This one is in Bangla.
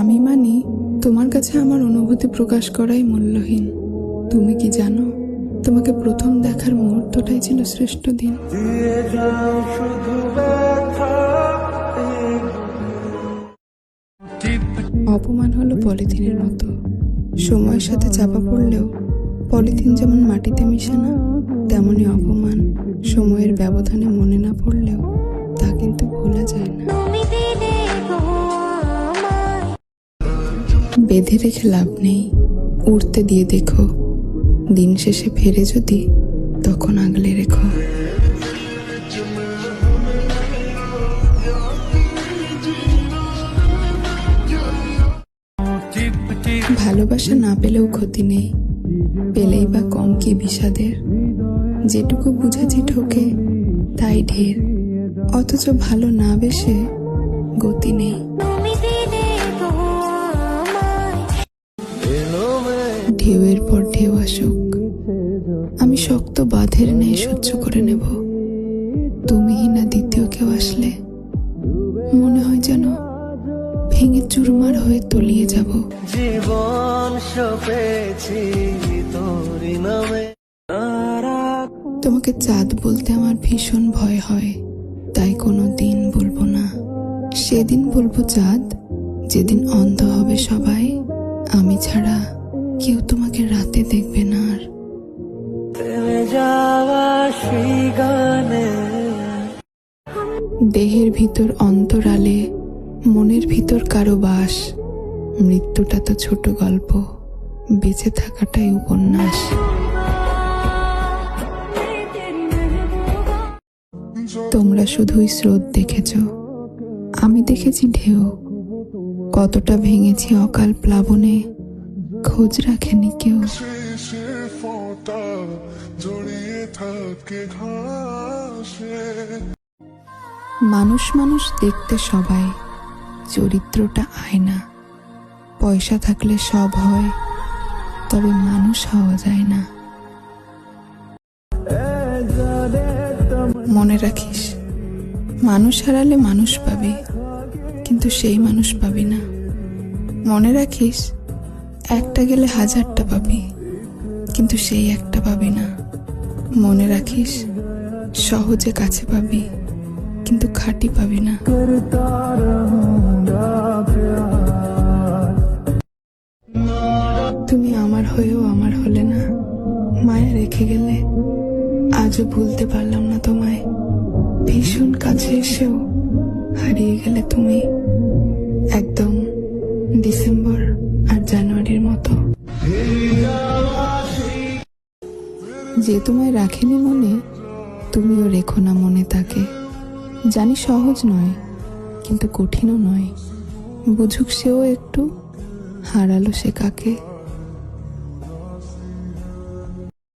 আমি মানি তোমার কাছে আমার অনুভূতি প্রকাশ করাই মূল্যহীন। তুমি কি জানো, তোমাকে প্রথম দেখার মুহূর্তটাই ছিল শ্রেষ্ঠ দিন। অপমান হলো পলিথিনের মতো। সময়ের সাথে চাপা পড়লেও পলিথিন যেমন মাটিতে মিশে না তেমনই অপমান সময়ের ব্যবধানে মনে না পড়লেও তা কিন্তু ভোলা যায় না। বেঁধে রেখে লাভ নেই। উড়তে দিয়ে দেখো। দিন শেষে ফেরে যদি, তখন আগলে রেখো। ভালোবাসা না পেলেও ক্ষতি নেই। পেলেই বা কম কি বিষাদের? যেটুকু বুঝেছি ঠোকে, তাই ঢের। অথচ ভালো না বেশে গতি নেই। ঢেউয়ের পর ঢেউ আসুক। আমি শক্ত বাঁধের ন্যায় সহ্য করে নেব। তুমিই না দ্বিতীয় কেউ আসলে। মনে হয় যেন ভেঙে চুরমার হয়ে তলিয়ে যাব। জীবন সপেছি তোরি নামে। তোমাকে চাঁদ বলতে আমার ভীষণ ভয় হয়। তাই কোনো দিন বলব না। সেদিন বলব চাঁদ যেদিন অন্ধ হবে সবাই। আমি ছাড়া কেউ তোমাকে রাতে দেখবে না আর। দেহের ভিতর অন্তরালে, মনের ভিতর কারও বাস। মৃত্যুটা তো ছোট গল্প, বেঁচে থাকাটাই উপন্যাস। তোমরা শুধুই স্রোত দেখেছ, আমি দেখেছি ঢেউ। কতটা ভেঙেছি অকাল প্লাবনে খোঁজ রাখেনি কেউ। ফোঁটা জড়িয়ে থাকে মানুষ মানুষ দেখতে সবাই চরিত্রটা আয়না। পয়সা থাকলে সব হয় তবে মানুষ হওয়া যায় না। মনে রাখিস মানুষ হারালে মানুষ পাবি কিন্তু সেই মানুষ পাবি না। মনে রাখিস একটা গেলে হাজারটা পাবি, কিন্তু সেই একটা পাবি না। মনে রাখিস, সহজে কাছে পাবি, কিন্তু খাঁটি পাবি না। তুমি আমার হয়েও আমার হলে না। মায়া রেখে গেলে আজও ভুলতে পারলাম না তোমায়। ভীষণ কাছে এসেও হারিয়ে গেলে তুমি। একদম ডিসেম্বর জানুয়ারির মতো। যে তোমায় রাখেনি মনে, তুমিও রেখো না মনে তাকে। জানি সহজ নয়, কিন্তু কঠিনও নয়। বুঝুক সেও একটু হারালো সে কাকে।